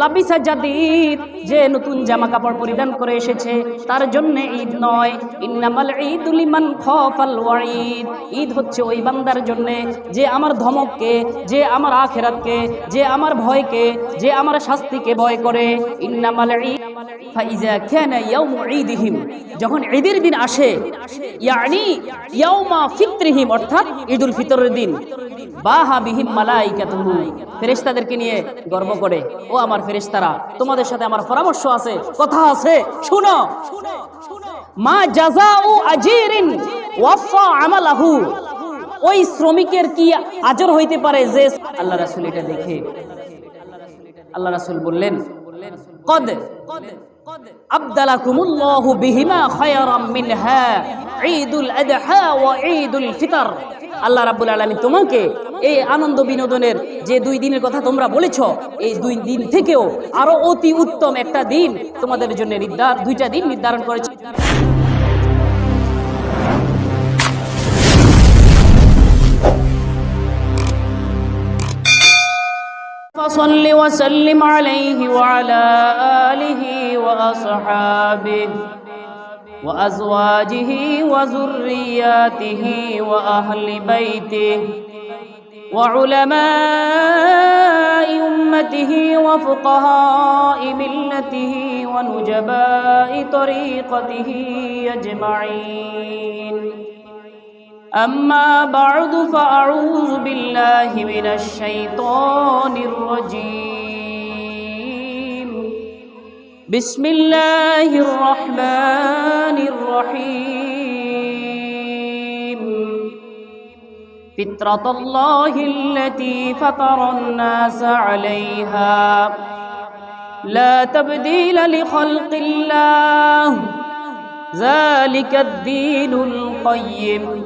লাবিসা Jadid, যে নতুন জামা কাপড় পরিধান করে এসেছে, তার জন্য ঈদ নয়। ইন্নামাল ঈদুল ইমান খফাল ওয়াঈদ। ঈদ হচ্ছে ওই বান্দার জন্য যে আমার ধমককে, যে আমার আখেরাতকে, যে আমার ভয়কে, যে আমার শাস্তিকে ভয় করে। ইন্নামাল ঈদ ফাইজা কানা ইয়াউমু ঈদিহিম। যখন ঈদের দিন আসে, ইয়ানি ইয়াউমা ফিত্রিহিম, অর্থাৎ ঈদুল ফিতরের দিন, বাহা বিহিম মালাইকাতুহু। ফেরেশতাদেরকে নিয়ে গর্ব করে, ও আমার ফেরেশতারা, তোমাদের সাথে আমার পরামর্শ আছে, কথা আছে, শুনো। মা জাজাউ আজিরিন ওয়াফা আমালাহু। ওই শ্রমিকের কি আজর হইতে পারে যে আল্লাহ রাসূল এটা দেখে? আল্লাহ রাসূল বললেন, কদ আবদালাকুমুল্লাহু বিহিমা খায়রাম মিনহা ঈদুল আদহা ওয়া ঈদুল ফিতর আল্লাহ রাব্বুল আলামিন তোমাকে এই আনন্দ বিনোদনের যে দুই দিনের কথা তোমরা বলেছ এই দুই দিন থেকেও আরো অতি উত্তম একটা দিন তোমাদের জন্য নির্ধার দুইটা দিন নির্ধারণ করেছে فصل وسلم عليه وعلى آله وأصحابه وأزواجه وذرياته وأهل بيته وعلماء أمته وفقهاء ملته ونجباء طريقته أجمعين أما بعد فأعوذ بالله من الشيطان الرجيم. بسم الله الرحمن الرحيم. فطرة الله التي فطر الناس عليها. لا تبديل لخلق الله. ذلك الدين القيم.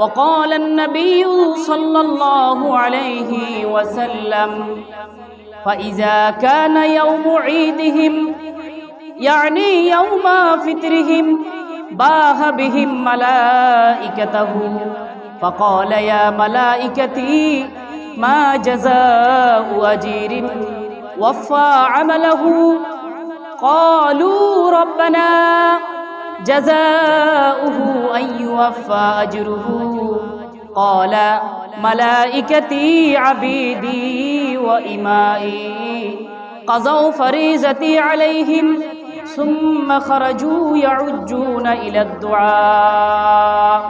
وقال النبي صلى الله عليه وسلم فإذا كان يوم عيدهم يعني يوم فطرهم باه بهم ملائكته. فقال يا ملائكتي ما جزاء أجير وفى عمله؟ قالوا ربنا جزاؤه أن يوفى أجره. قال ملائكتي عبيدي وإمائي قضوا فريزتي عليهم ثم خرجوا يعجون إلى الدعاء.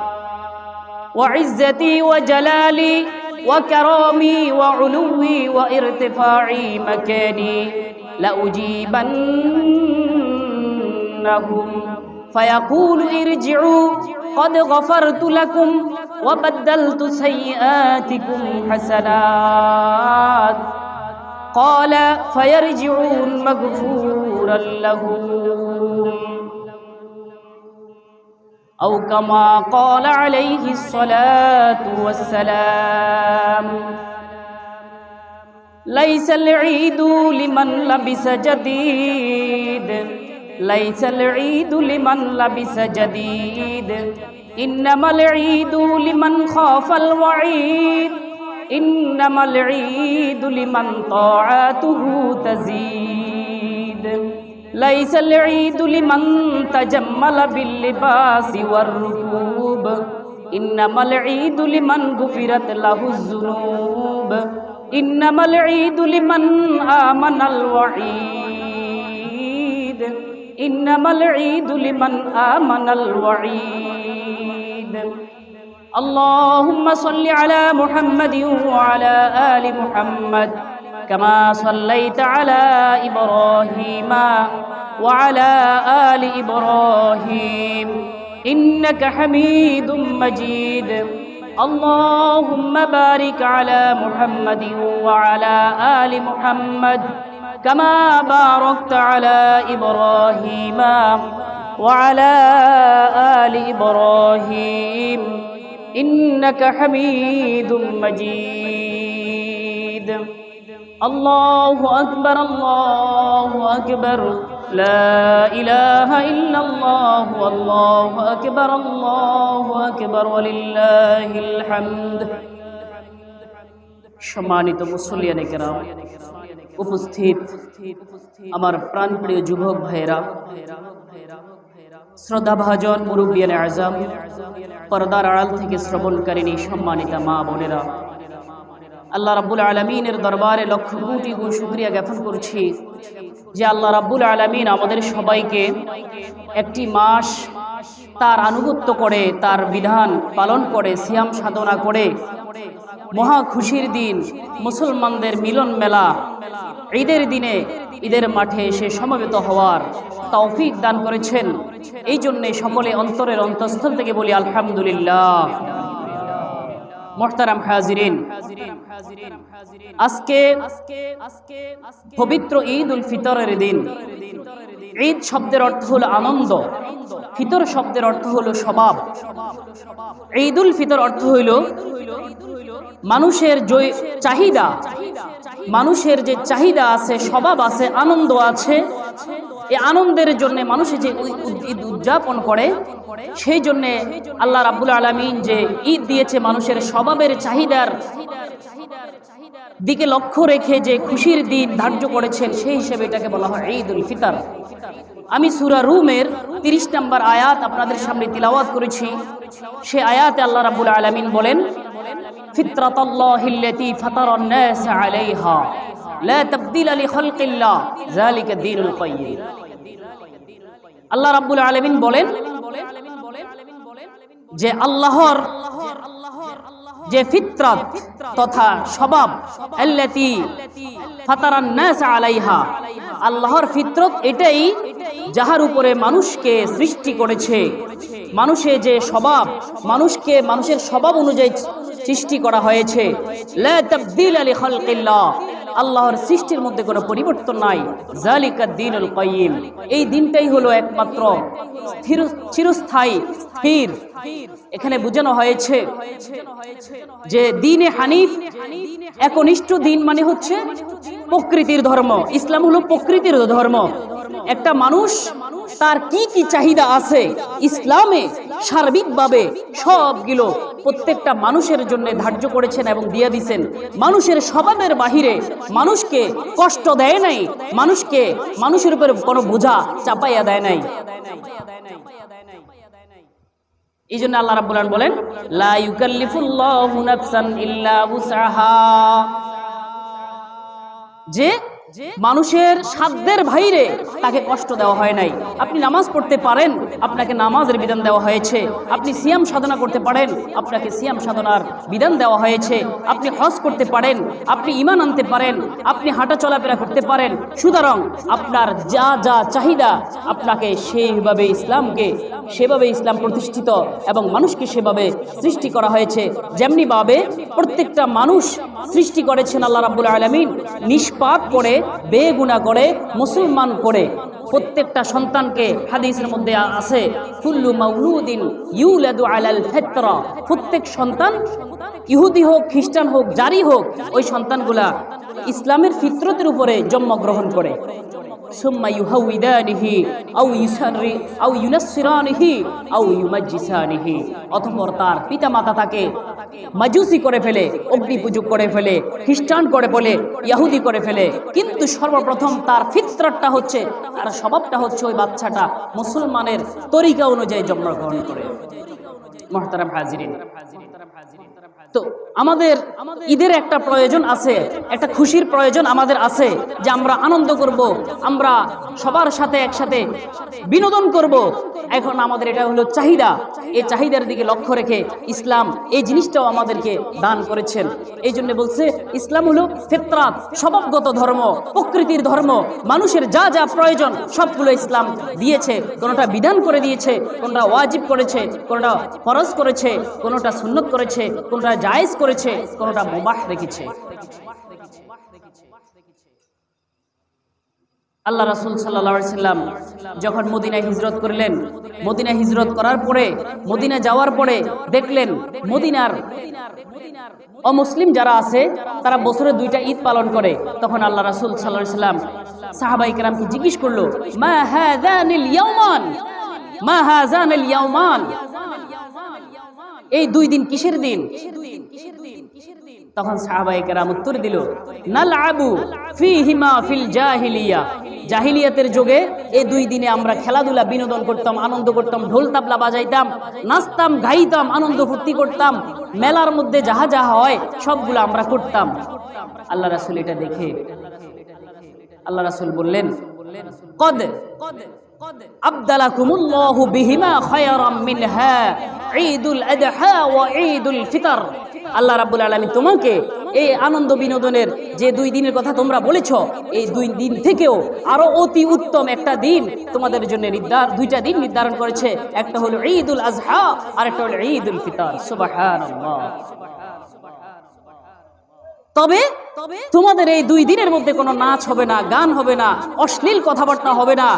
وعزتي وجلالي وكرامي وعلوي وارتفاعي مكاني لأجيبنهم. فيقول ارجعوا قد غفرت لكم وبدلت سيئاتكم حسنات. قال فيرجعون مغفورا لهم. أو كما قال عليه الصلاة والسلام ليس العيد لمن لبس جديد. ليس العيد لمن لبس جديد. إنما العيد لمن خاف الوعيد. إنما العيد لمن طاعته تزيد. ليس العيد لمن تجمل باللباس والركوب. إنما العيد لمن غفرت له الذنوب. إنما العيد لمن آمن الوعيد. إنما العيد لمن آمن الوعيد. اللهم صل على محمد وعلى آل محمد كما صليت على إبراهيم وعلى آل إبراهيم. إنك حميد مجيد. اللهم بارك على محمد وعلى آل محمد كما باركت على إبراهيم وعلى آل إبراهيم إنك حميد مجيد الله أكبر الله أكبر لا إله إلا الله والله أكبر الله أكبر ولله الحمد সম্মানিত মুসলিয়ানে কেরাম উপস্থিত আমার প্রাণপ্রিয় যুবক ভাইয়েরা, শ্রদ্ধাভাজন মুরব্বিয়ানে আজম, পর্দার আড়াল থেকে শ্রবণকারিণী সম্মানিতা মা বোনেরা, আল্লাহ রাব্বুল আলমিনের দরবারে লক্ষ কোটি গুণ শুক্রিয়া জ্ঞাপন করছি যে আল্লাহ রাব্বুল আলমিন আমাদের সবাইকে একটি মাস তার আনুগত্য করে, তার বিধান পালন করে, সিয়াম সাধনা করে মহা খুশির দিন, মুসলমানদের মিলন মেলা। ঈদের দিনে ঈদের মাঠে এসে সমবেত হওয়ার তৌফিক দান করেছেন। এই জন্যে সকলে অন্তরের অন্তঃস্থল থেকে বলি আলহামদুলিল্লাহ। মোহতারাম হাজিরিন, আজকে পবিত্র ঈদ উল ফিতরের দিন। ঈদ শব্দের অর্থ হলো আনন্দ, ফিতর শব্দের অর্থ হলো স্বভাব। ঈদ উল ফিতর অর্থ হইল মানুষের চাহিদা, মানুষের যে চাহিদা আছে, স্বভাব আছে, আনন্দ আছে এই আনন্দের জন্য মানুষে যে ঈদ উদযাপন করে, সেই জন্যে আল্লাহ রাবুল আলমিন যে ঈদ দিয়েছে মানুষের স্বভাবের চাহিদার দিকে লক্ষ্য রেখে যে খুশির দিন ধার্য করেছেন, সেই হিসেবে এটাকে বলা হয় ঈদ উল ফিতর। আমি সুরা রুমের তিরিশ নম্বর আয়াত আপনাদের সামনে তিলাওয়াত করেছি। সে আয়াতে আল্লাহ রাবুল আলমিন বলেন আল্লাহ রাব্বুল আলামিন বলেন যে আল্লাহর যে ফিতরত তথা স্বভাব আল্লাতি ফাতারান নাস আলাইহা, আল্লাহর ফিতরত এটাই যাহার উপরে মানুষকে সৃষ্টি করেছে। মানুষে যে স্বভাব, মানুষকে মানুষের স্বভাব অনুযায়ী সৃষ্টি করা হয়েছে। লা তাবদিল আলি খালকিল্লাহ আল্লাহর সৃষ্টির মধ্যে কোনো পরিবর্তন নাই। জালিকা দিনুল কাইয়িম। এই দিনটাই হলো একমাত্র স্থির, চিরস্থায়ী, স্থির। এখানে বোঝানো হয়েছে যে দিনে হানিফ একনিষ্ঠ দিন মানে হচ্ছে প্রকৃতির ধর্ম। ইসলাম হলো প্রকৃতির ধর্ম। একটা মানুষ তার কি কি চাহিদা আছে ইসলামে সার্বিকভাবে সবগুলো প্রত্যেকটা মানুষের জন্য ধার্য করেছেন এবং দিয়ে দিছেন। মানুষের স্বভাবের বাহিরে মানুষকে কষ্ট দেয় নাই, মানুষকে মানুষের উপরে কোনো বোঝা চাপাইয়া দেয় নাই। এই জন্য আল্লাহ আলামিন বলেন, লা ইউকাল্লিফুল্লাহু নাফসান ইল্লা উসআহা। যে মানুষের সাধ্যের বাইরে তাকে কষ্ট দেওয়া হয় নাই। আপনি নামাজ পড়তে পারেন, আপনাকে নামাজের বিধান দেওয়া হয়েছে। আপনি সিয়াম সাধনা করতে পারেন, আপনাকে সিয়াম সাধনার বিধান দেওয়া হয়েছে। আপনি হজ করতে পারেন, আপনি ইমান আনতে পারেন, আপনি হাঁটা চলাফেরা করতে পারেন। সুতরাং আপনার যা যা চাহিদা, আপনাকে সেইভাবে ইসলামকে, সেভাবে ইসলাম প্রতিষ্ঠিত এবং মানুষকে সেভাবে সৃষ্টি করা হয়েছে। যেমনিভাবে প্রত্যেকটা মানুষ সৃষ্টি করেছেন আল্লাহ রাব্বুল আলমিন। নিষ্পাপ করে বেগুনা করে, মুসলমান করে। প্রত্যেকটা সন্তানকে হাদিসের মধ্যে আছে, কুল্লু মাউলুদিন ইউলাদু আলাল ফেত্র। প্রত্যেক সন্তান ইহুদি হোক, খ্রিস্টান হোক, জারি হোক, ওই সন্তানগুলা ইসলামের ফিতরতের উপরে জন্মগ্রহণ করে। সুম্মা ইউহাউইদানিহি আও ইউসাররি আও ইউনাসসিরানিহি আও ইউমাজ্জিসানিহি অতঃপর তার পিতামাতা তাকে মাজুসি করে ফেলে অগ্নি পূজক করে ফেলে, খ্রিস্টান করে ফেলে ইয়াহুদি করে ফেলে। কিন্তু সর্বপ্রথম তার ফিতরতটা হচ্ছে, তার স্বভাবটা হচ্ছে ওই বাচ্চাটা মুসলমানের তরিকা অনুযায়ী জন্মগ্রহণ করে। মহতারাম হাজিরিন। তো আমাদের ঈদের একটা প্রয়োজন আছে, একটা খুশির প্রয়োজন আমাদের আছে যে আমরা আনন্দ করব, আমরা সবার সাথে একসাথে বিনোদন করব। এখন আমাদের এটা হলো চাহিদা। এই চাহিদার দিকে লক্ষ্য রেখে ইসলাম এই জিনিসটাও আমাদেরকে দান করেছেন। এই জন্য বলছে, ইসলাম হলো ফেতরাত, স্বভাবগত ধর্ম, প্রকৃতির ধর্ম। মানুষের যা যা প্রয়োজন সবগুলো ইসলাম দিয়েছে, কোনোটা বিধান করে দিয়েছে, কোনটা ওয়াজিব করেছে, কোনটা ফরজ করেছে, কোনোটা সুন্নত করেছে, কোনটা জায়েজ করেছে, কোনটা মুবাহ রেখেছে। আল্লাহ রাসুল সাল্লা সাল্লাম যখন মদিনায় হিজরত করলেন, মদিনায় হিজরত করার পরে, মদিনা যাওয়ার পরে দেখলেন মদিনার অমুসলিম যারা আছে, তারা বছরে দুইটা ঈদ পালন করে। তখন আল্লাহ রাসুল সাল্লাহ সাল্লাম সাহাবাই কেরামকে জিজ্ঞেস করল, মা ইয়াউমান? মা ইয়াউমান? এই দুই দিন কিসের দিন? তখন সাহাবাই কেরাম উত্তর দিল নাল আবু ফি হিমা ফিল জাহিলিয়া। জাহিলিয়াতের যুগে এই দুই দিনে আমরা খেলাধুলা, বিনোদন করতাম, আনন্দ করতাম, ঢোল তাবলা বাজাইতাম, নাচতাম, গাইতাম, আনন্দ ফুর্তি করতাম, মেলার মধ্যে যাহা যাহা হয় সবগুলো আমরা করতাম। আল্লাহ রাসুল এটা দেখে, আল্লাহ রাসুল বললেন, কদ এই দুই দিন থেকেও অতি উত্তম একটা দিন তোমাদের জন্য নির্ধার, দুইটা দিন নির্ধারণ করেছে। একটা হলো ঈদুল আজহা আর একটা হলো ঈদুল ফিতর। তবে তোমাদের এই দুই দিনের মধ্যে কোনো নাচ হবে না, গান হবে না, অশ্লীল কথাবার্তা হবে না।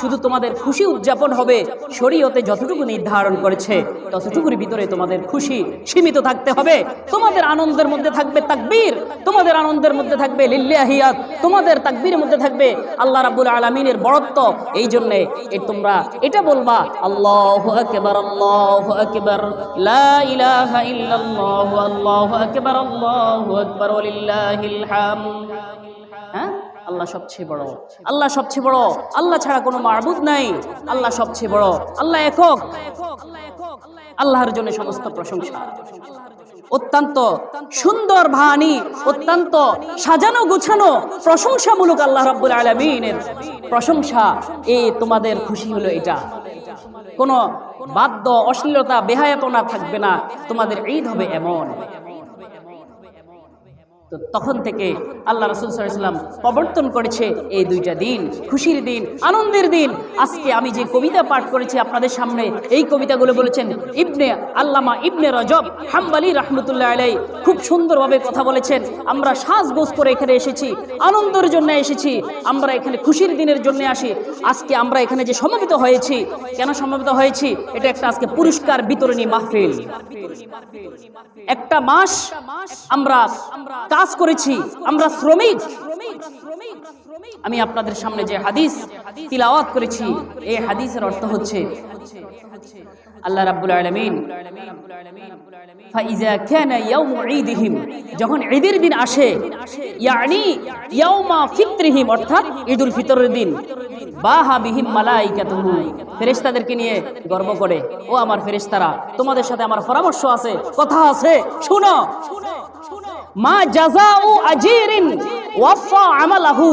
শুধু তোমাদের খুশি উদযাপন হবে, শরীয়তে যতটুকু নির্ধারণ করেছে, ততটুকুর ভিতরে তোমাদের খুশি সীমিত থাকতে হবে। তোমাদের আনন্দের মধ্যে থাকবে তাকবীর, তোমাদের আনন্দের মধ্যে থাকবে লিল্লাহিয়াত তোমাদের তাকবীরের মধ্যে থাকবে আল্লাহ রাব্বুল আলামিনের বড়ত্ব এই জন্য তোমরা এটা বলবা, আল্লাহু আকবার আল্লাহু আকবার, লা ইলাহা ইল্লাল্লাহু, আল্লাহু আকবার আল্লাহু আকবার ওয়ালিল্লাহিল হামদ হ্যাঁ? আল্লাহ সবচেয়ে বড়। আল্লাহ সবচেয়ে বড়। আল্লাহ ছাড়া কোনো মারবুদ নাই। আল্লাহ সবচেয়ে বড়। আল্লাহ একক। আল্লাহর জন্য সমস্ত প্রশংসা। অত্যন্ত সুন্দর ভানি, অত্যন্ত সাজানো গুছানো প্রশংসামূলক আল্লাহ রাব্বুল আলমিনের প্রশংসা। এ তোমাদের খুশি হলো এটা। কোনো বাদ্য অশ্লীলতা, বেহায়াপনা থাকবে না। তোমাদের ঈদ হবে এমন। তো তখন থেকে আল্লাহ রসুল সাল্লাম প্রবর্তন করেছে এই দুইটা দিন, খুশির দিন, আনন্দের দিন। আজকে আমি যে কবিতা পাঠ করেছি আপনাদের সামনে, এই কবিতাগুলো বলেছেন ইবনে আল্লামা ইবনে রজব হাম্বালি রহমতুল্লাহ আলাই খুব সুন্দরভাবে কথা বলেছেন, আমরা সাজগোজ করে এখানে এসেছি, আনন্দের জন্য এসেছি, আমরা এখানে খুশির দিনের জন্য আসি। আজকে আমরা এখানে যে সমবেত হয়েছি, কেন সমবেত হয়েছি? এটা একটা আজকে পুরস্কার বিতরণী মাহফিল। একটা মাস আমরা কাজ করেছি, আমরা শ্রমিক। আমি আপনাদের সামনে যে হাদিস তিলাওয়াত করেছি, এই হাদিসের অর্থ হচ্ছে, আল্লাহ রাব্বুল আলামিন ফাইজা কানা ইয়াউমু ঈদিহিম, যখন ঈদের দিন আসে, ইয়ানি ইয়াউমা ফিত্রিহিম, অর্থাৎ ঈদুল ফিতরের দিন, বাহা বিহিম মালাইকাতুহু, ফেরেশতাদেরকে নিয়ে গর্ব করে, ও আমার ফেরেশতারা, তোমাদের সাথে আমার পরামর্শ আছে, কথা আছে, শুনো। মা জাযাউ আজিরিন ওয়াফা আমালাহু।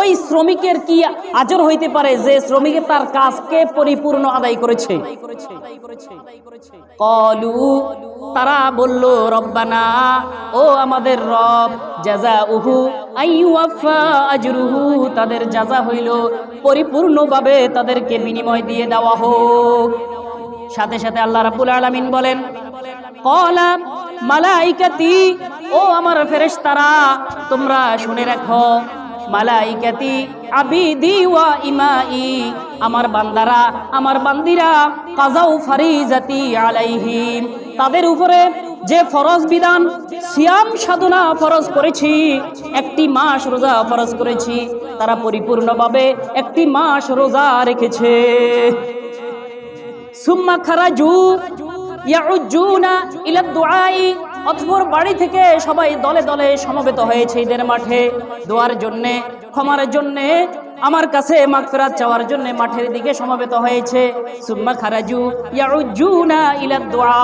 ওই শ্রমিকের কি আজর হইতে পারে যে শ্রমিকের তার কাজকে পরিপূর্ণ আদায় করেছে? কলু, তারা বলল, রব্বানা, ও আমাদের রব জাজা উহু আজরুহু, তাদের জাজা হইল, পরিপূর্ণভাবে তাদেরকে বিনিময় দিয়ে দেওয়া হোক। সাথে সাথে আল্লাহ রাব্বুল আলামিন বলেন, কলা মালাইকাতি, ও আমার ফেরেশতারা, তোমরা শুনে রাখো, মালাইকাতি আবিদি ওয়া ইমাই, আমার বান্দারা, আমার বান্দিরা, কাজাউ ফারিজাতি আলাইহিম, তাদের উপরে যে ফরজ বিধান, সিয়াম সাধনা ফরজ করেছি, একটি মাস রোজা ফরজ করেছি, তারা পরিপূর্ণভাবে একটি মাস রোজা রেখেছে। সুম্মা খারাজু ইয়াউজ্জুনা ইলা দুআই। অথপর বাড়ি থেকে সবাই দলে দলে সমবেত হয়েছে ঈদের মাঠে। দোয়ার জন্যে, ক্ষমার জন্যে, আমার কাছে মাগফিরাত চাওয়ার জন্য মাঠের দিকে সমবেত হয়েছে। সুম্মা খারাজু ইয়াউজ্জুনা ইলা দুআ।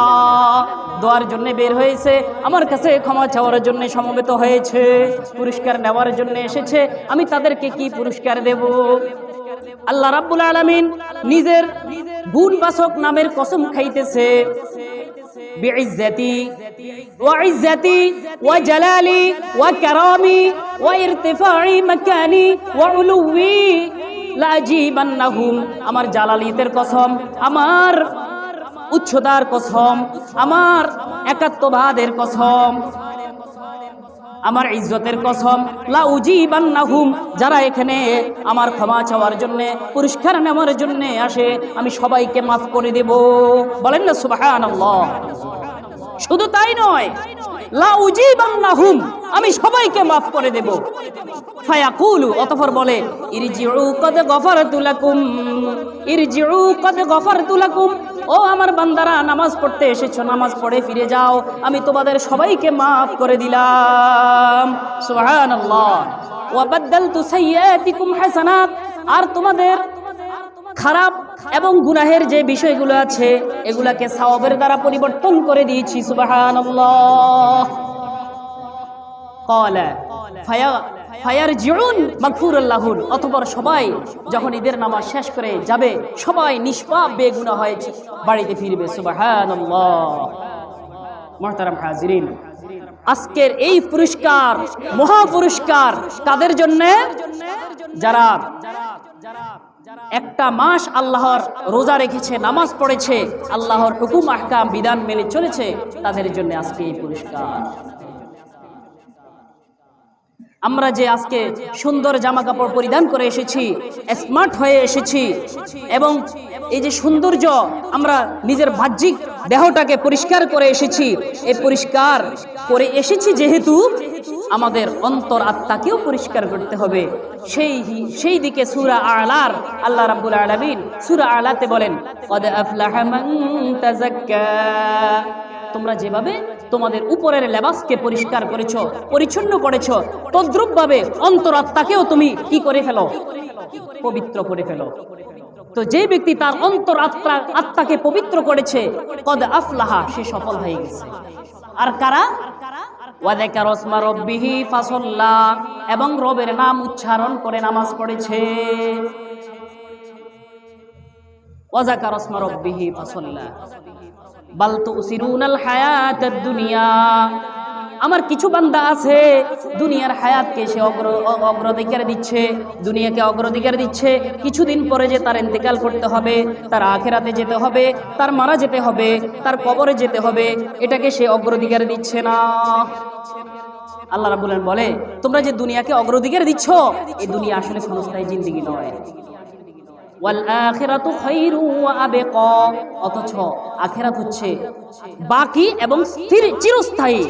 দোয়ার জন্য বের হয়েছে, আমার কাছে ক্ষমা চাওয়ার জন্য সমবেত হয়েছে। পুরস্কার নেওয়ার জন্য এসেছে, আমি তাদেরকে কি পুরস্কার দেব? আল্লাহ রাব্বুল আলামিন নিজের গুণ বাসক নামের কসম খাইতেছে بعزتي وعزتي وجلالي وكرامي وارتفاع مكاني وعلوي লাজিবান্নাহুম আমার জালালিতের কসম আমার উচ্চতার কসম আমার একাত্মবাদের কসম আমার ইজ্জতের কসম লাউজিবান্নাহুম যারা এখানে আমার ক্ষমা চাওয়ার জন্য, পুরস্কার নেওয়ার জন্য আসে, আমি সবাইকে মাফ করে দেব। বলেন না সুবহানাল্লাহ। শুধু তাই নয় আমি সবাইকে মাফ করে দেব। ফায়াকুলু বলে লাকুম ও আমার বান্দারা, নামাজ পড়তে এসেছ, নামাজ পড়ে ফিরে যাও, আমি তোমাদের সবাইকে মাফ করে দিলাম। আর তোমাদের খারাপ এবং গুনাহের যে বিষয়গুলো আছে, এগুলাকে সাওয়াবের দ্বারা পরিবর্তন করে দিয়েছি মাগফুরাল্লাহুন অতঃপর সবাই যখন ঈদের নামাজ শেষ করে যাবে, সবাই নিষ্পাপ বেগুনা হয়েছে বাড়িতে ফিরবে, সুবহানাল্লাহ। মহতারাম হাজিরিন, আজকের এই পুরস্কার মহা পুরস্কার কাদের জন্য? যারা একটা মাস আল্লাহর রোজা রেখেছে, নামাজ পড়েছে, আল্লাহর হুকুম, আহকাম, বিধান মেনে চলেছে, তাদের জন্য আজকে এই পুরস্কার। আমরা যে আজকে সুন্দর জামা কাপড় পরিধান করে এসেছি স্মার্ট হয়ে এসেছি, এবং এই যে সৌন্দর্য আমরা নিজের বাহ্যিক দেহটাকে পরিষ্কার করে এসেছি এই পরিষ্কার করে এসেছি যেহেতু আমাদের অন্তর আত্মাকেও পরিষ্কার করতে হবে। সেই সেই দিকে সুরা আলার, আল্লাহ রাব্বুল আলামিন সুরা আলাতে বলেন তোমরা যেভাবে তোমাদের উপরের লেবাসকে পরিষ্কার করেছ, পরিচ্ছন্ন করেছ, তদ্রুপভাবে অন্তরাত্মাকেও তুমি কি করে ফেলো? পবিত্র করে ফেলো। তো যে ব্যক্তি তার অন্তর আত্মা আত্মাকে পবিত্র করেছে, কদ আফলাহা, সে সফল হয়ে গেছে। আর কারা? এবং রবের নাম উচ্চারণ করে নামাজ পড়েছে। বাল তুসিরুনাল হায়াতাদ দুনিয়া। আমার কিছু বান্দা আছে, দুনিয়ার হায়াতকে সে অগ্র অগ্রাধিকার দিচ্ছে, দুনিয়াকে অগ্রাধিকার দিচ্ছে। কিছুদিন পরে যে তার ইন্তেকাল করতে হবে, তার আখেরাতে যেতে হবে, তার মারা যেতে হবে, তার কবরে যেতে হবে, এটাকে সে অগ্রাধিকার দিচ্ছে না। আল্লাহ রাবুল বলে, তোমরা যে দুনিয়াকে অগ্রাধিকার দিচ্ছ এই দুনিয়া আসলে ক্ষণস্থায়ী জিন্দিগি নয়। ওয়াল অথচ বাকি এবং স্থির, চিরস্থায়ী।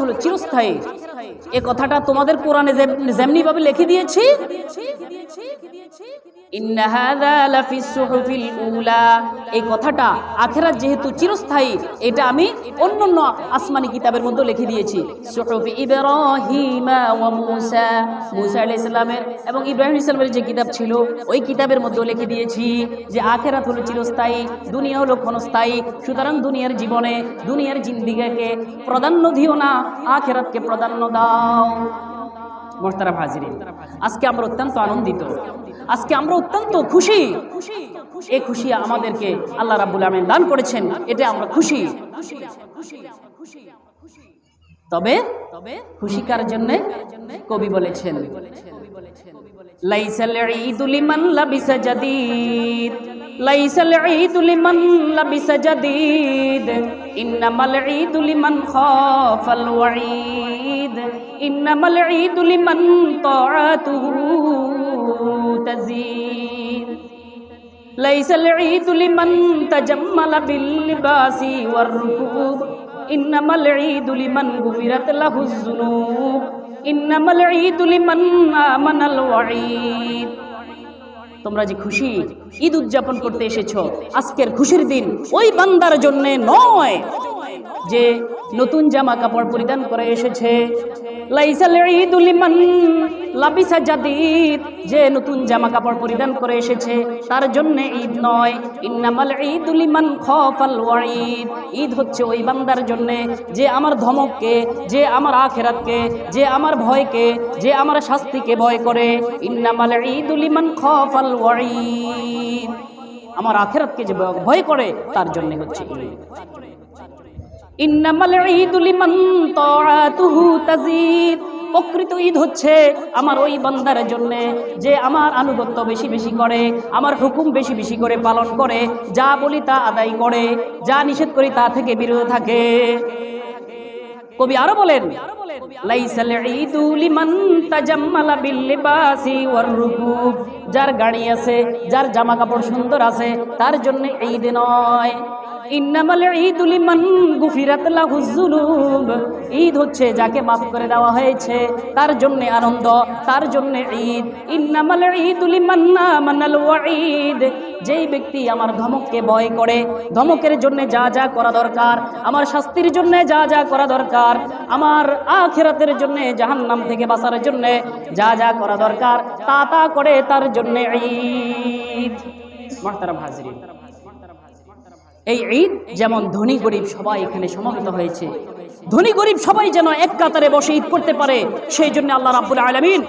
হলো চিরস্থায়ী। এই কথাটা তোমাদের কোরআনে যেমনি ভাবে লিখে দিয়েছি এই কথাটা আখিরাত যেহেতু চিরস্থায়ী, এটা আমি অন্যান্য আসমানি কিতাবের মধ্যে লিখে দিয়েছি। মূসা। মূসা আলাইহিস সালামের এবং ইব্রাহিম আলাইহিস সালামের যে কিতাব ছিল, ওই কিতাবের মধ্যে লিখে দিয়েছি যে আখিরাত হলো চিরস্থায়ী, দুনিয়া হলো ক্ষণস্থায়ী। সুতরাং দুনিয়ার জীবনে, দুনিয়ার জিন্দিগাকে প্রাধান্য দিও না, আখিরাতকে প্রাধান্য দাও। মোহতারাম হাজিরিন। আজকে আমরা অত্যন্ত আনন্দিত। আজকে আমরা অত্যন্ত খুশি। এই খুশি আমাদেরকে আল্লাহ রাব্বুল আমিন দান করেছেন। এটা আমরা খুশি। তবে তবে খুশি কার জন্য? কবি বলেছেন, লাইসাল ঈদু লিমান লাবিসা জাদিদ। ليس العيد لمن لبس جديد إنما العيد لمن خاف الوعيد إنما العيد لمن طاعته تزيد. ليس العيد لمن تجمل باللباس والركوب إنما العيد لمن غفرت له الذنوب إنما العيد لمن آمن الوعيد. তোমরা যে খুশি ঈদ উদযাপন করতে এসেছ আজকের খুশির দিন ওই বান্দার জন্য নয়। যে নতুন জামা কাপড় পরিধান করে এসেছে। যে নতুন জামা কাপড় পরিধান করে এসেছে, তার জন্য ঈদ নয়। ইন্নামাল ঈদুল লিমান খাফাল ওয়াঈদ। ঈদ হচ্ছে ওই বান্দার জন্য যে আমার ধমককে, যে আমার আখেরাতকে, যে আমার ভয়কে, যে আমার শাস্তিকে ভয় করে। ইন্নামাল ঈদুল লিমান খাফাল আমার আখেরাতকে যে ভয় করে, তার জন্য হচ্ছে ঈদ। ইন্নামাল ঈদু লিমান তাআতুহু তাজিদ প্রকৃত ঈদ হচ্ছে আমার ওই বান্দার জন্য যে আমার আনুগত্য বেশি বেশি করে, আমার হুকুম বেশি বেশি করে পালন করে, যা বলি তা আদায় করে, যা নিষেধ করি তা থেকে বিরত থাকে। কবি আরও বলেন যার গাড়ি আছে, যার জামা কাপড় সুন্দর আছে, তার জন্য ঈদ নয়। ইন্নামাল ঈদু লিমান গুফিরাত লাহুজ ঈদ হচ্ছে যাকে মাফ করে দেওয়া হয়েছে, তার জন্য আনন্দ, তার জন্য ঈদ। ইন্নামাল ঈদু লিমান আমানাল ওয়াঈদ। যেই ব্যক্তি আমার ধমককে ভয় করে, ধমকের জন্য যা যা করা দরকার, আমার শাস্তির জন্য যা যা করা দরকার, আমার আখিরাতের জন্য, জাহান্নাম থেকে বাঁচার জন্য যা যা করা দরকার, তা তা করে তার জন্য ঈদ। মাহতারাম হাজিরিন। এই ঈদ যেমন ধনী গরিব সবাই এখানে সমাবেত হয়েছে। ধনী গরিব সবাই যেন এক কাতারে বসে ঈদ করতে পারে, সেই জন্য আল্লাহ রাব্বুল আলামিন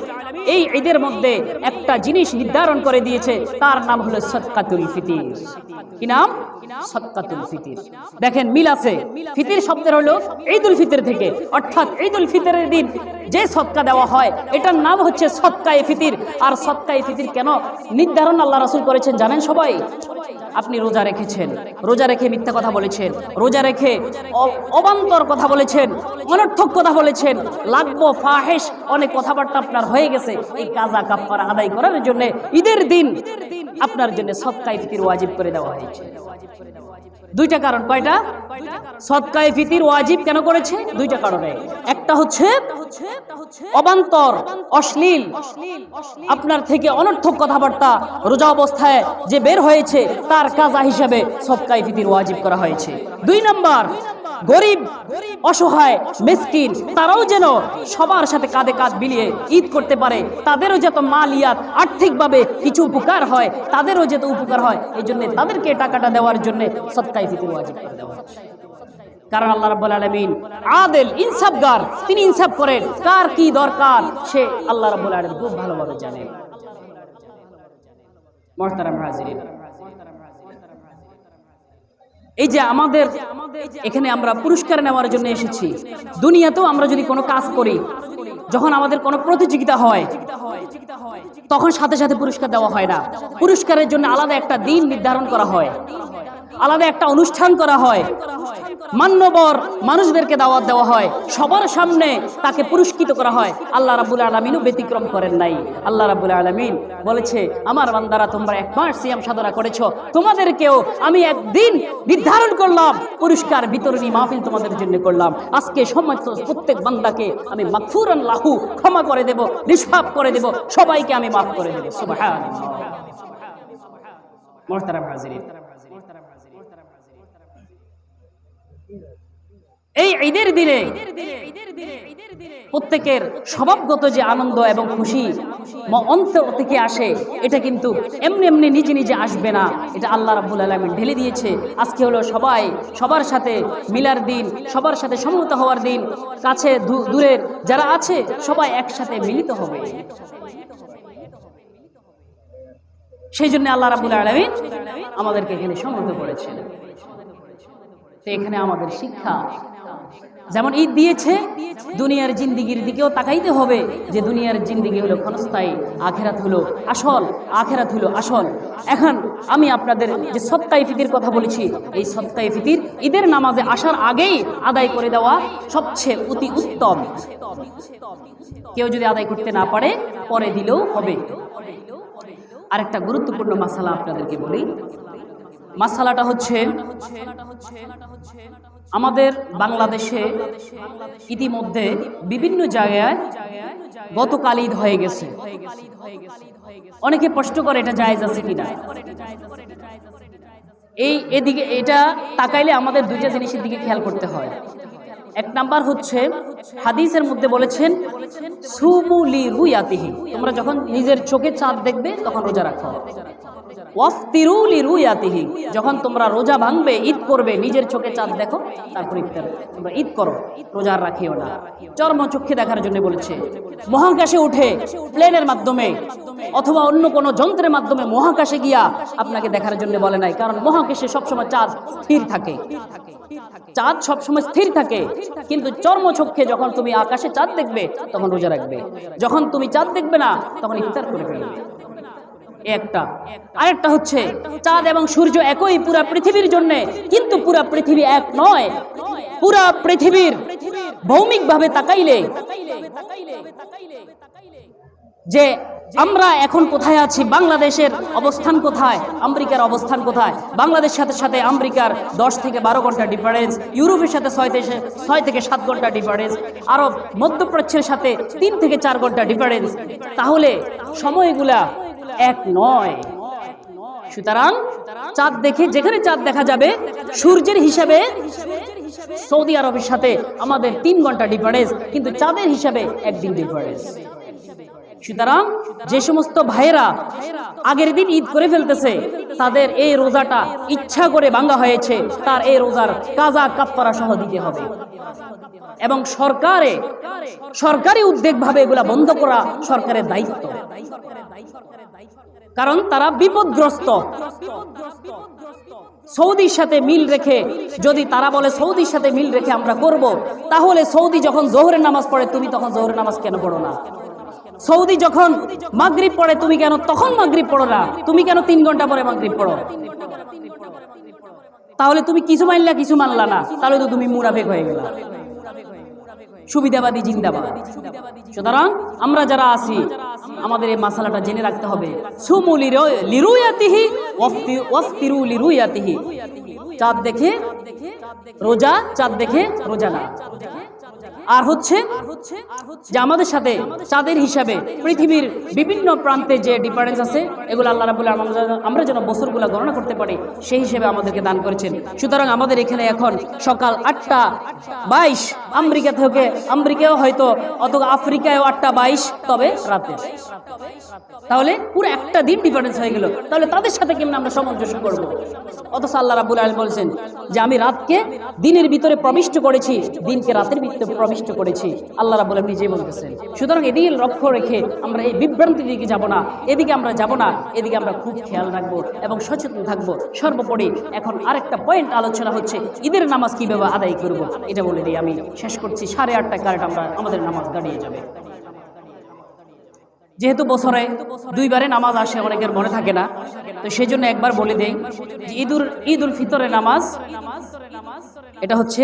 এই ঈদের মধ্যে একটা জিনিস নির্ধারণ করে দিয়েছে, তার নাম হলো সদকাতুল ফিতির। কি নাম? দেখেন, মিল আছে। ফিতির শব্দের হলো ঈদুল ফিতর থেকে। অর্থাৎ ঈদুল ফিতরের দিন যে সৎকা দেওয়া হয়, এটার নাম হচ্ছে সৎকায়ে ফিতির। আর সৎকায়ে ফিতির কেন? নির্ধারণ আল্লাহ রাসুল করেছেন, জানেন সবাই? আপনি রোজা রেখেছেন। রোজা রেখে মিথ্যা কথা বলেছেন। রোজা রেখে অবান্তর কথা বলেছেন, অনর্থক কথা বলেছেন। লাগবো ফাহেস অনেক কথাবার্তা আপনার হয়ে গেছে। এই কাজা কাফারা আদায় করার জন্য ঈদের দিন আপনার জন্য সৎকাই ফিতির ওয়াজিব করে দেওয়া হয়েছে। দুইটা কারণ, কয়টা? সৎকায়ে ফিতির ওয়াজিব কেন করেছে? দুইটা কারণে। একটা হচ্ছে অবান্তর, অশ্লীল। আপনার থেকে অনর্থক কথাবার্তা রোজা অবস্থায় যে বের হয়েছে, তার কাজা হিসাবে সৎকায়ে ফিতির ওয়াজিব করা হয়েছে। দুই নম্বর গরিব, অসহায়, মিসকিন, তারাও যেন সবার সাথে কাঁধে কাঁধ বিলিয়ে ঈদ করতে পারে। তাদেরও যত মালিয়াত, আর্থিকভাবে কিছু উপকার হয়, তাদেরও যত উপকার হয়, এই জন্য তাদেরকে টাকাটা দেওয়ার জন্য সৎকাই ফিতির কারণ আল্লাহ রাব্বুল আলামিন আদেল ইনসাফগার, তিনি ইনসাফ করেন। কার কি দরকার, সে আল্লাহ রাব্বুল আলামিন খুব ভালোভাবে জানেন। মুহতারাম হাজিরিন এই যে আমাদের এখানে আমরা পুরস্কার নেওয়ার জন্য এসেছি। দুনিয়াতেও আমরা যদি কোনো কাজ করি, যখন আমাদের কোনো প্রতিযোগিতা হয়, তখন সাথে সাথে পুরস্কার দেওয়া হয় না। পুরস্কারের জন্য আলাদা একটা দিন নির্ধারণ করা হয়। আলাদা একটা অনুষ্ঠান করা হয় মান্যবর মানুষদেরকে দাওয়াত দেওয়া হয় সবার সামনে তাকে পুরস্কৃত করা হয় আল্লাহ রাবুল আলমিনও ব্যতিক্রম করেন নাই আল্লাহ রাবুল আলমিন বলেছে আমার বান্দারা তোমরা এক মাস সিয়াম সাধনা করেছ তোমাদেরকেও আমি একদিন নির্ধারণ করলাম পুরস্কার বিতরণী মাহফিল তোমাদের জন্য করলাম আজকে সমস্ত প্রত্যেক বান্দাকে আমি মাকফুরান লাহু ক্ষমা করে দেব নিষ্পাপ করে দেব সবাইকে আমি মাফ করে দেবো সুবহান মোহতারাম হাজিরিন এই ঈদের দিনে প্রত্যেকের স্বভাবগত যে আনন্দ এবং খুশি অন্তর থেকে আসে, এটা কিন্তু এমনি এমনি নিজে নিজে আসবে না। এটা আল্লাহ রাব্বুল আলামিন ঢেলে দিয়েছে। আজকে হলো সবাই সবার সাথে মিলার দিন, সবার সাথে সম্মত হওয়ার দিন। কাছে দূরের যারা আছে, সবাই একসাথে মিলিত হবে। সেই জন্য আল্লাহ রাব্বুল আলামিন আমাদেরকে এখানে সম্মত করেছেন। তো এখানে আমাদের শিক্ষা যেমন ঈদ দিয়েছে, দুনিয়ার জিন্দিগির দিকেও তাকাইতে হবে যে দুনিয়ার জিন্দিগি হলো ক্ষণস্থায়ী, আখেরাত হলো আসল, আখেরাত হলো আসল। এখন আমি আপনাদের যে সত্তাই ফিতির কথা বলেছি, এই সত্তাই ফিতির, ঈদের নামাজে আসার আগেই আদায় করে দেওয়া সবচেয়ে অতি উত্তম। কেউ যদি আদায় করতে না পারে, পরে দিলেও হবে। আরেকটা গুরুত্বপূর্ণ মাসালা আপনাদেরকে বলি। মাসালাটা হচ্ছে আমাদের বাংলাদেশে ইতিমধ্যে বিভিন্ন জায়গায় গতকাল ঈদ হয়ে গেছে। অনেকে প্রশ্ন করে এটা জায়েজ আছে কিনা। এই এদিকে এটা তাকাইলে আমাদের দুইটা জিনিসের দিকে খেয়াল করতে হয়। এক নাম্বার হচ্ছে, হাদিসের মধ্যে বলেছেন সুমুলি রুয়াতিহি তোমরা যখন নিজের চোখে চাঁদ দেখবে, তখন রোজা রাখো। ওয়াফতিরুলি রুয়াতিহি যখন তোমরা রোজা ভাঙবে, ঈদ করবে, নিজের চোখে চাঁদ দেখো, তারপর ইফতার তোমরা ঈদ করো, রোজা রাখিও না। চর্ম চক্ষে দেখার জন্য বলেছে, মহাকাশে উঠে প্লেনের মাধ্যমে অথবা অন্য কোনো যন্ত্রের মাধ্যমে মহাকাশে গিয়া আপনাকে দেখার জন্য বলে নাই, কারণ মহাকাশে সবসময় চাঁদ স্থির থাকে। চাঁদ সবসময় স্থির থাকে, কিন্তু চর্মচক্ষে যখন তুমি আকাশে চাঁদ দেখবে, তখন রোজা রাখবে। যখন তুমি চাঁদ দেখবে না, তখন ইফতার করে ফেলবে। একটা। আরেকটা হচ্ছে, চাঁদ এবং সূর্য একই পুরা পৃথিবীর জন্য, কিন্তু পুরা পৃথিবী এক নয়। পুরা পৃথিবীর ভৌমিকভাবে তাকাইলে, যে আমরা এখন কোথায় আছি? বাংলাদেশের অবস্থান কোথায়? আমেরিকার অবস্থান কোথায়? বাংলাদেশ সাথে সাথে আমেরিকার দশ থেকে বারো ঘণ্টা ডিফারেন্স ইউরোপের সাথে ছয় থেকে ছয় থেকে সাত ঘণ্টা ডিফারেন্স আরব মধ্যপ্রাচ্যের সাথে তিন থেকে চার ঘণ্টা ডিফারেন্স তাহলে সময়গুলা এক নয়। সুতরাং চাঁদ দেখে যেখানে চাঁদ দেখা যাবে, সূর্যের হিসাবে সৌদি আরবের সাথে আমাদের তিন ঘণ্টা ডিফারেন্স কিন্তু চাঁদের হিসাবে একদিন ডিফারেন্স সুতরাং যে সমস্ত ভাইয়েরা আগের দিন ঈদ করে ফেলতেছে, তাদের এই রোজাটা ইচ্ছা করে ভাঙ্গা হয়েছে, তার এই রোজার কাজা কাপ্পারা সহ দিতে হবে। এবং সরকারে, সরকারি উদ্যোগ ভাবে এগুলা বন্ধ করা সরকারের দায়িত্ব। কারণ তারা বিপদগ্রস্ত। সৌদির সাথে মিল রেখে, যদি তারা বলে সৌদির সাথে মিল রেখে আমরা করব, তাহলে সৌদি যখন জোহরের নামাজ পড়ে, তুমি তখন জোহরের নামাজ কেন পড়ো না? সৌদি যখন মাগরিব পড়ে, তুমি কেন, তখন মাগরিব পড়ো না? তুমি কেন তিন ঘণ্টা পরে মাগরিব পড়ো? তাহলে তুমি কিছু মানলা কিছু মানলা না। তাহলে তো তুমি মুরাফেক হয়ে গেলা। সুবিধাবাদী জিন্দাবাদ। সুতরাং আমরা যারা আছি, আমাদের এই মাসালাটা জেনে রাখতে হবে। সুমু লিরু- লিরুয়াতিহি, ওয়াফতি- ওয়াফতিরু লিরুয়াতিহি। চাঁদ দেখে রোজা, চাঁদ দেখে রোজা না। আর হচ্ছে যে আমাদের সাথে চাঁদের হিসাবে পৃথিবীর বিভিন্ন প্রান্তে যে ডিফারেন্স আছে, এগুলো আল্লাহ রাবুল আমরা যেন বছরগুলো গণনা করতে পারি, সেই হিসেবে আমাদেরকে দান করেছেন। সুতরাং আমাদের এখানে এখন সকাল আটটা বাইশ, আমেরিকা থেকে আমেরিকাও হয়তো, অথবা আফ্রিকায়ও আটটা বাইশ, তবে রাতে। তাহলে পুরো একটা দিন ডিফারেন্স হয়ে গেল। তাহলে তাদের সাথে কেমন আমরা সামঞ্জস্য করব? অথচ আল্লাহ রাবুল আলম বলছেন যে, আমি রাতকে দিনের ভিতরে প্রবিষ্ট করেছি, দিনকে রাতের ভিতরে প্রবিষ্ট করেছি। আল্লাহ রাবুল নিজেই বলতেছেন, সুতরাং এদিকে লক্ষ্য রেখে আমরা এই বিভ্রান্তির দিকে যাব না, এদিকে আমরা যাব না, এদিকে আমরা খুব খেয়াল রাখব এবং সচেতন থাকব। সর্বোপরি এখন আরেকটা পয়েন্ট আলোচনা হচ্ছে, ঈদের নামাজ কীভাবে আদায় করব? এটা বলে দিই আমি। শেষ করছি, সাড়ে আটটা কারেন্ট আমরা, আমাদের নামাজ দাঁড়িয়ে যাবে। যেহেতু বছরে দুইবারে নামাজ আসে, অনেকের মনে থাকে না। তো সেই জন্য একবার বলে দেই যে ঈদুল ফিতরের নামাজ এটা হচ্ছে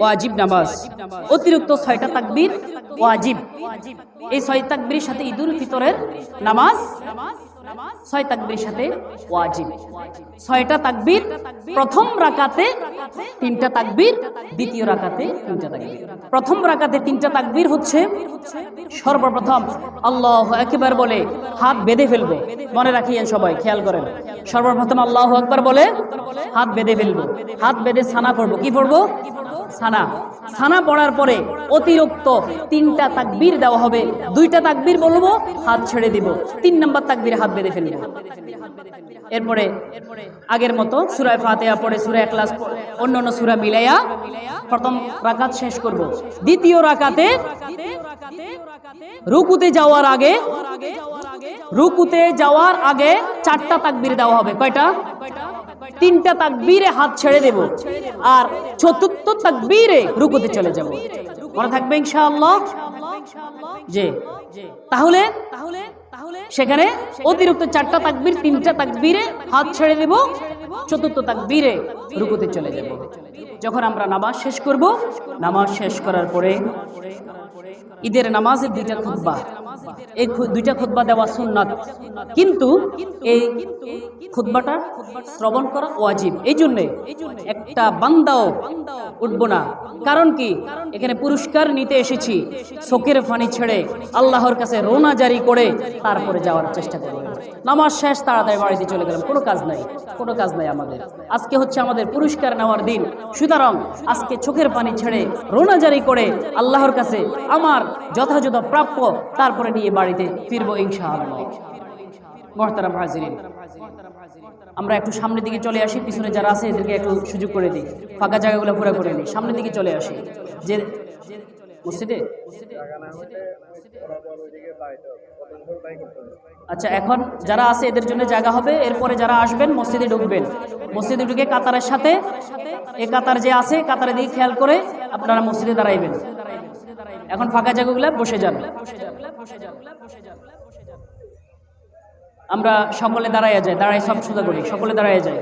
ওয়াজিব নামাজ। অতিরিক্ত ছয়টা তাকবির ওয়াজিব। এই ছয় তাকবির সাথে ঈদুল ফিতরের নামাজ নামাজ ছয় তাকবীর সাথে ওয়াজিব। ছয়টা তাকবীর, প্রথম রাকাতে তিনটা তাকবীর, দ্বিতীয় রাকাতে তিনটা তাকবীর। প্রথম রাকাতে তিনটা তাকবীর হচ্ছে সর্বপ্রথম, আল্লাহ একবার বলে হাত বেঁধে ফেলব। মনে রাখিয়েন সবাই, খেয়াল করেন। সর্বপ্রথম আল্লাহ একবার বলে হাত বেঁধে ফেলব। হাত বেঁধে ছানা পড়ব। কি পড়ব? ছানা ছানা পড়ার পরে অতিরিক্ত তিনটা তাকবীর দেওয়া হবে। দুইটা তাকবীর বলব, হাত ছেড়ে দিব। তিন নাম্বার তাকবীর হাত বেঁধে ফেলব এরপরে আগের মতো সুরায় ফাতেহা পড়ে সুরা এখলাস অন্য অন্য সুরা মিলাইয়া প্রথম রাকাত শেষ করব। দ্বিতীয় রাকাতে রুকুতে যাওয়ার আগে রুকুতে যাওয়ার আগে চারটা তাকবীর দেওয়া হবে। কয়টা? তিনটা তাকবীরে হাত ছেড়ে দেব আর চতুর্থ তাকবীরে রুকুতে চলে যাব। মনে থাকবে ইনশাআল্লাহ? যে তাহলে তাহলে সেখানে অতিরিক্ত চারটা তাকবির, তিনটা তাকবিরে হাত ছেড়ে দেব, চতুর্থ তাকবীরে রুকুতে চলে যাব। যখন আমরা নামাজ শেষ করব, নামাজ শেষ করার পরে ঈদের নামাজের দুইটা খুতবা। এই দুইটা খুতবা দেওয়া সুন্নাত। কিন্তু এই খুতবাটা শ্রবণ করা ওয়াজিব। এই জন্যে একটা বান্দাও উঠবো না। কারণ কি? এখানে পুরস্কার নিতে এসেছি শোকের ফানি ছেড়ে আল্লাহর কাছে রোনা জারি করে তারপরে যাওয়ার চেষ্টা করব। নামাজ শেষ তাড়াতাড়ি বাড়িতে চলে গেলাম কোনো কাজ নাই কোনো কাজ নাই আমাদের আজকে হচ্ছে আমাদের পুরস্কার নেওয়ার দিন সুতরাং আজকে চোখের পানি ছেড়ে রোনা জারি করে আল্লাহর কাছে আমার যথাযথ প্রাপ্য তারপরে নিয়ে বাড়িতে ফিরবো ইনশাআল্লাহ মহতারাম আমরা একটু সামনের দিকে চলে আসি পিছনে যারা আছে এদেরকে একটু সুযোগ করে দিই ফাঁকা জায়গাগুলো পুরো করে নিই সামনের দিকে চলে আসি যে মসজিদে আচ্ছা এখন যারা আছে এদের জন্য জায়গা হবে, এরপরে যারা আসবেন, মসজিদে ঢুকবেন। মসজিদে ঢুকে কাতারের সাথে, এ কাতার যে আছে কাতারের দিকে খেয়াল করে আপনারা মসজিদে দাঁড়াইবেন। এখন ফাঁকা জায়গাগুলো বসে যান। আমরা সকলে দাঁড়াইয়া যাই, দাঁড়াই সব সোজা করি, সকলে দাঁড়াইয়া যায়